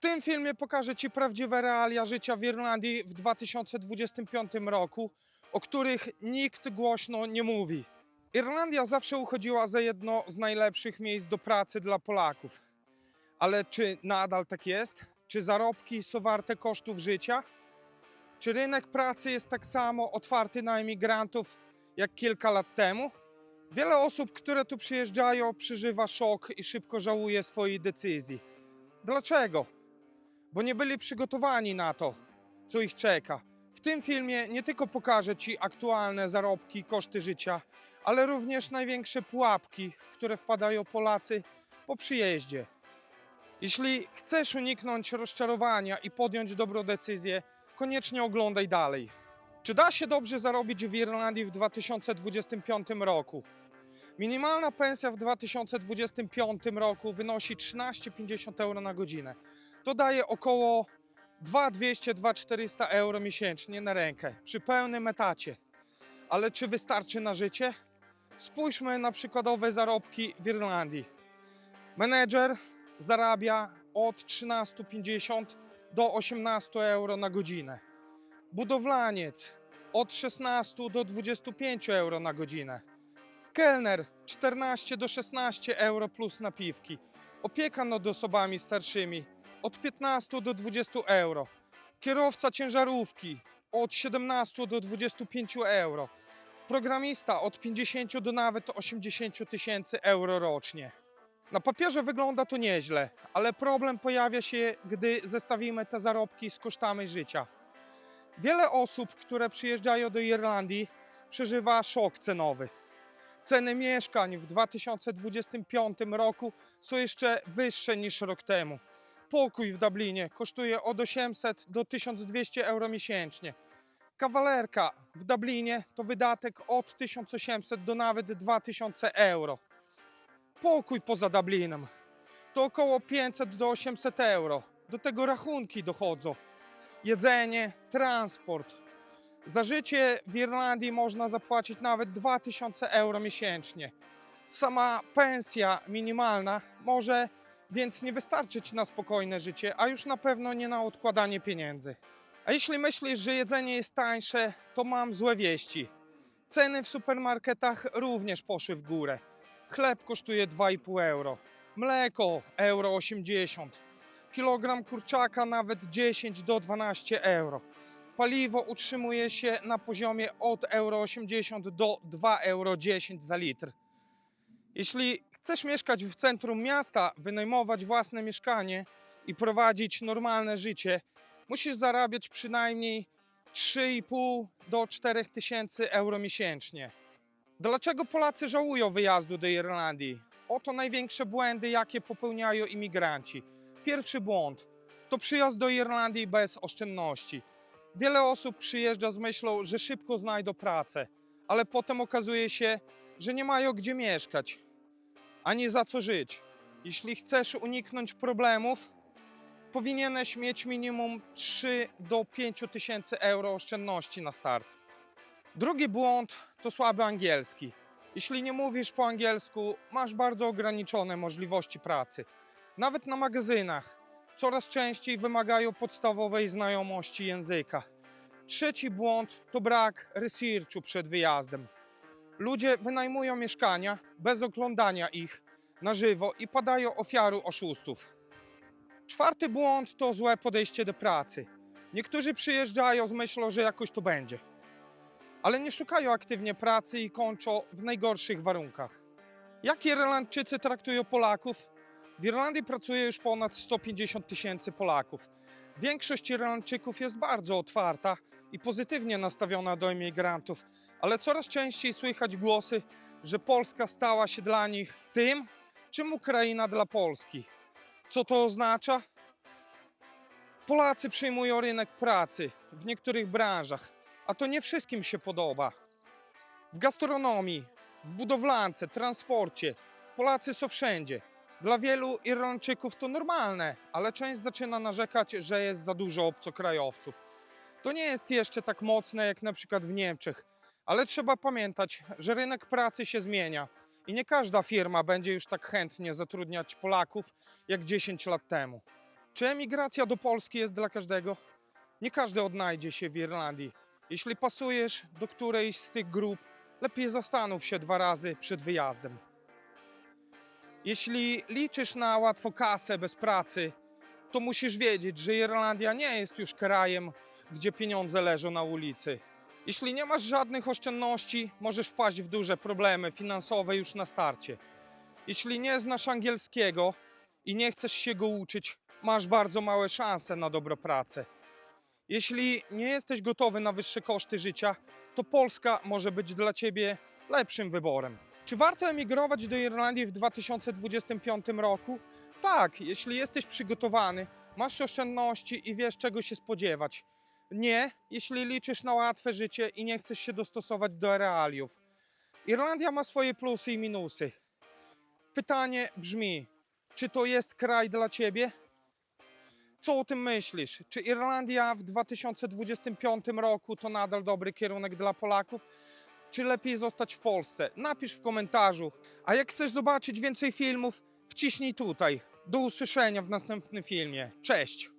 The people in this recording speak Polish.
W tym filmie pokażę Ci prawdziwe realia życia w Irlandii w 2025 roku, o których nikt głośno nie mówi. Irlandia zawsze uchodziła za jedno z najlepszych miejsc do pracy dla Polaków. Ale czy nadal tak jest? Czy zarobki są warte kosztów życia? Czy rynek pracy jest tak samo otwarty na emigrantów jak kilka lat temu? Wiele osób, które tu przyjeżdżają, przeżywa szok i szybko żałuje swojej decyzji. Dlaczego? Bo nie byli przygotowani na to, co ich czeka. W tym filmie nie tylko pokażę Ci aktualne zarobki koszty życia, ale również największe pułapki, w które wpadają Polacy po przyjeździe. Jeśli chcesz uniknąć rozczarowania i podjąć dobrą decyzję, koniecznie oglądaj dalej. Czy da się dobrze zarobić w Irlandii w 2025 roku? Minimalna pensja w 2025 roku wynosi 13,50 euro na godzinę. To daje około 2200-2400 euro miesięcznie na rękę przy pełnym etacie. Ale czy wystarczy na życie? Spójrzmy na przykładowe zarobki w Irlandii. Menedżer zarabia od 13,50 do 18 euro na godzinę. Budowlaniec od 16 do 25 euro na godzinę. Kelner 14 do 16 euro plus napiwki. Opieka nad osobami starszymi od 15 do 20 euro. Kierowca ciężarówki od 17 do 25 euro. Programista od 50 do nawet 80 tysięcy euro rocznie. Na papierze wygląda to nieźle, ale problem pojawia się, gdy zestawimy te zarobki z kosztami życia. Wiele osób, które przyjeżdżają do Irlandii, przeżywa szok cenowy. Ceny mieszkań w 2025 roku są jeszcze wyższe niż rok temu. Pokój w Dublinie kosztuje od 800 do 1200 euro miesięcznie. Kawalerka w Dublinie to wydatek od 1800 do nawet 2000 euro. Pokój poza Dublinem to około 500 do 800 euro. Do tego rachunki dochodzą. Jedzenie, transport. Za życie w Irlandii można zapłacić nawet 2000 euro miesięcznie. Sama pensja minimalna może więc nie wystarczyć na spokojne życie, a już na pewno nie na odkładanie pieniędzy. A jeśli myślisz, że jedzenie jest tańsze, to mam złe wieści. Ceny w supermarketach również poszły w górę. Chleb kosztuje 2,5 euro, mleko euro 80, kilogram kurczaka nawet 10 do 12 euro. Paliwo utrzymuje się na poziomie od euro 80 do 2,10 euro za litr. Jeśli chcesz mieszkać w centrum miasta, wynajmować własne mieszkanie i prowadzić normalne życie, musisz zarabiać przynajmniej 3,5 do 4 tysięcy euro miesięcznie. Dlaczego Polacy żałują wyjazdu do Irlandii? Oto największe błędy, jakie popełniają imigranci. Pierwszy błąd to przyjazd do Irlandii bez oszczędności. Wiele osób przyjeżdża z myślą, że szybko znajdą pracę, ale potem okazuje się, że nie mają gdzie mieszkać ani za co żyć. Jeśli chcesz uniknąć problemów, powinieneś mieć minimum 3 do 5 tysięcy euro oszczędności na start. Drugi błąd to słaby angielski. Jeśli nie mówisz po angielsku, masz bardzo ograniczone możliwości pracy. Nawet na magazynach coraz częściej wymagają podstawowej znajomości języka. Trzeci błąd to brak researchu przed wyjazdem. Ludzie wynajmują mieszkania bez oglądania ich na żywo i padają ofiarą oszustów. Czwarty błąd to złe podejście do pracy. Niektórzy przyjeżdżają z myślą, że jakoś to będzie, ale nie szukają aktywnie pracy i kończą w najgorszych warunkach. Jak Irlandczycy traktują Polaków? W Irlandii pracuje już ponad 150 tysięcy Polaków. Większość Irlandczyków jest bardzo otwarta i pozytywnie nastawiona do imigrantów, ale coraz częściej słychać głosy, że Polska stała się dla nich tym, czym Ukraina dla Polski. Co to oznacza? Polacy przyjmują rynek pracy w niektórych branżach, a to nie wszystkim się podoba. W gastronomii, w budowlance, transporcie Polacy są wszędzie. Dla wielu Irlandczyków to normalne, ale część zaczyna narzekać, że jest za dużo obcokrajowców. To nie jest jeszcze tak mocne jak na przykład w Niemczech, ale trzeba pamiętać, że rynek pracy się zmienia i nie każda firma będzie już tak chętnie zatrudniać Polaków jak 10 lat temu. Czy emigracja do Polski jest dla każdego? Nie każdy odnajdzie się w Irlandii. Jeśli pasujesz do którejś z tych grup, lepiej zastanów się dwa razy przed wyjazdem. Jeśli liczysz na łatwo kasę bez pracy, to musisz wiedzieć, że Irlandia nie jest już krajem, gdzie pieniądze leżą na ulicy. Jeśli nie masz żadnych oszczędności, możesz wpaść w duże problemy finansowe już na starcie. Jeśli nie znasz angielskiego i nie chcesz się go uczyć, masz bardzo małe szanse na dobrą pracę. Jeśli nie jesteś gotowy na wyższe koszty życia, to Polska może być dla ciebie lepszym wyborem. Czy warto emigrować do Irlandii w 2025 roku? Tak, jeśli jesteś przygotowany, masz oszczędności i wiesz czego się spodziewać. Nie, jeśli liczysz na łatwe życie i nie chcesz się dostosować do realiów. Irlandia ma swoje plusy i minusy. Pytanie brzmi: czy to jest kraj dla ciebie? Co o tym myślisz? Czy Irlandia w 2025 roku to nadal dobry kierunek dla Polaków? Czy lepiej zostać w Polsce? Napisz w komentarzu. A jak chcesz zobaczyć więcej filmów, wciśnij tutaj. Do usłyszenia w następnym filmie. Cześć!